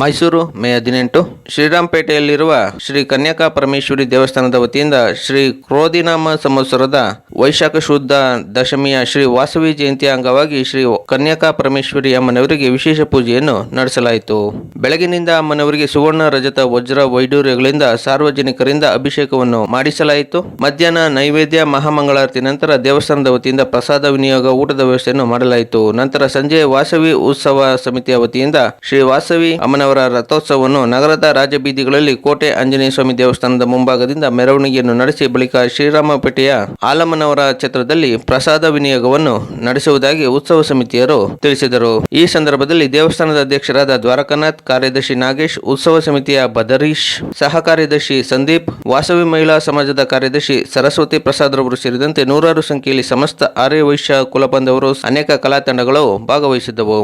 ಮೈಸೂರು, ಮೇ ಹದಿನೆಂಟು. ಶ್ರೀರಾಂಪೇಟೆಯಲ್ಲಿರುವ ಶ್ರೀ ಕನ್ಯಕಾ ಪರಮೇಶ್ವರಿ ದೇವಸ್ಥಾನದ ವತಿಯಿಂದ ಶ್ರೀ ಕ್ರೋಧಿನಾಮ ಸಂವತ್ಸರದ ವೈಶಾಖ ಶುದ್ಧ ದಶಮಿಯ ಶ್ರೀ ವಾಸವಿ ಜಯಂತಿಯ ಅಂಗವಾಗಿ ಶ್ರೀ ಕನ್ಯಕಾ ಪರಮೇಶ್ವರಿ ಅಮ್ಮನವರಿಗೆ ವಿಶೇಷ ಪೂಜೆಯನ್ನು ನಡೆಸಲಾಯಿತು. ಬೆಳಗಿನಿಂದ ಅಮ್ಮನವರಿಗೆ ಸುವರ್ಣ ರಜತ ವಜ್ರ ವೈಡೂರ್ಯಗಳಿಂದ ಸಾರ್ವಜನಿಕರಿಂದ ಅಭಿಷೇಕವನ್ನು ಮಾಡಿಸಲಾಯಿತು. ಮಧ್ಯಾಹ್ನ ನೈವೇದ್ಯ ಮಹಾಮಂಗಳಾರತಿ ನಂತರ ದೇವಸ್ಥಾನದ ವತಿಯಿಂದ ಪ್ರಸಾದ ವಿನಿಯೋಗ ಊಟದ ವ್ಯವಸ್ಥೆಯನ್ನು ಮಾಡಲಾಯಿತು. ನಂತರ ಸಂಜೆ ವಾಸವಿ ಉತ್ಸವ ಸಮಿತಿಯ ವತಿಯಿಂದ ಶ್ರೀ ವಾಸವಿ ಅಮ್ಮನವರ ರಥೋತ್ಸವವನ್ನು ನಗರದ ರಾಜಬೀದಿಗಳಲ್ಲಿ ಕೋಟೆ ಆಂಜನೇಯ ಸ್ವಾಮಿ ದೇವಸ್ಥಾನದ ಮುಂಭಾಗದಿಂದ ಮೆರವಣಿಗೆಯನ್ನು ನಡೆಸಿ ಬಳಿಕ ಶ್ರೀರಾಮಪೇಟೆಯ ಆಲಮನವರ ಛತ್ರದಲ್ಲಿ ಪ್ರಸಾದ ವಿನಿಯೋಗವನ್ನು ನಡೆಸುವುದಾಗಿ ಉತ್ಸವ ಸಮಿತಿಯರು ತಿಳಿಸಿದರು. ಈ ಸಂದರ್ಭದಲ್ಲಿ ದೇವಸ್ಥಾನದ ಅಧ್ಯಕ್ಷರಾದ ದ್ವಾರಕನಾಥ್, ಕಾರ್ಯದರ್ಶಿ ನಾಗೇಶ್, ಉತ್ಸವ ಸಮಿತಿಯ ಬದರೀಶ್ ಸಹ ಕಾರ್ಯದರ್ಶಿ ಸಂದೀಪ್, ವಾಸವಿ ಮಹಿಳಾ ಸಮಾಜದ ಕಾರ್ಯದರ್ಶಿ ಸರಸ್ವತಿ ಪ್ರಸಾದ್ ರವರು ಸೇರಿದಂತೆ ನೂರಾರು ಸಂಖ್ಯೆಯಲ್ಲಿ ಸಮಸ್ತ ಆರ್ಯ ವೈಶ್ಯ ಕುಲಬಂಧವರು ಅನೇಕ ಕಲಾ ತಂಡಗಳು ಭಾಗವಹಿಸಿದ್ದವು.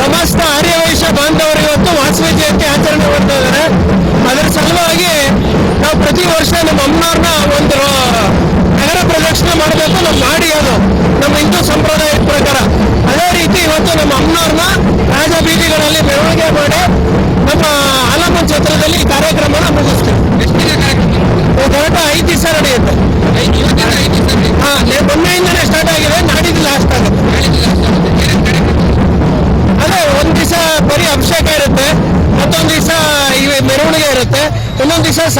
ಸಮಸ್ತ ಆರ್ಯವೈಶ್ಯ ಬಾಂಧವರು ಇವತ್ತು ವಾಸವಿ ಜಯಂತಿ ಆಚರಣೆ ಮಾಡ್ತಾ ಇದ್ದಾರೆ. ಅದರ ಸಲುವಾಗಿ ನಾವು ಪ್ರತಿ ವರ್ಷ ನಮ್ಮ ಅಮ್ಮನವ್ರನ್ನ ಒಂದು ನಗರ ಪ್ರದಕ್ಷಿಣೆ ಮಾಡಬೇಕು. ನಾವು ಮಾಡಿ ಅದು. ನಮ್ಮ ಹಿಂದೂ ಸಂಪ್ರದಾಯದ ಪ್ರಕಾರ. ಅದೇ ರೀತಿ ಇವತ್ತು ನಮ್ಮ ಅಮ್ಮನವ್ರನ್ನ ರಾಜ ಬೀದಿಗಳಲ್ಲಿ ಮೆರವಣಿಗೆ ಮಾಡಿ ನಮ್ಮ ಆಲಮನ್ ಛತ್ರದಲ್ಲಿ ಈ ಕಾರ್ಯಕ್ರಮನ ಮುಗಿಸ್ತೇವೆ ಕರೆಕ್ಟ್ ಐದು ದಿವಸ ನಡೆಯುತ್ತೆ. ಹಾ ಮೊನ್ನೆಯಿಂದನೇ ಸ್ಟಾರ್ಟ್ ಆಗಿದೆ. ನಾಡಿದ್ದು ಲಾಸ್ಟ್ ಆಗುತ್ತೆ. ಅದೇ, ಒಂದ್ ದಿವಸ ಬರೀ ಅಭಿಷೇಕ ಇನ್ನೊಂದ್ ದಿವಸ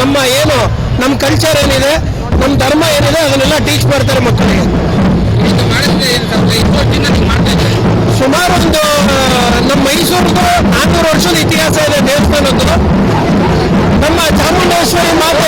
ನಮ್ಮ ಏನು ನಮ್ಮ ಕಲ್ಚರ್ ಏನಿದೆ ನಮ್ಮ ಧರ್ಮ ಏನಿದೆ ಅದನ್ನೆಲ್ಲ ಟೀಚ್ ಮಾಡ್ತಾರೆ ಮಕ್ಕಳಿಗೆ. ಸುಮಾರು ಒಂದು ನಮ್ಮ ಮೈಸೂರಿಗೂ ನಾನ್ನೂರು ವರ್ಷದ ಇತಿಹಾಸ ಇದೆ ದೇವಸ್ಥಾನದ್ದು. ನಮ್ಮ ಚಾಮುಂಡೇಶ್ವರಿ ಮಾತೆ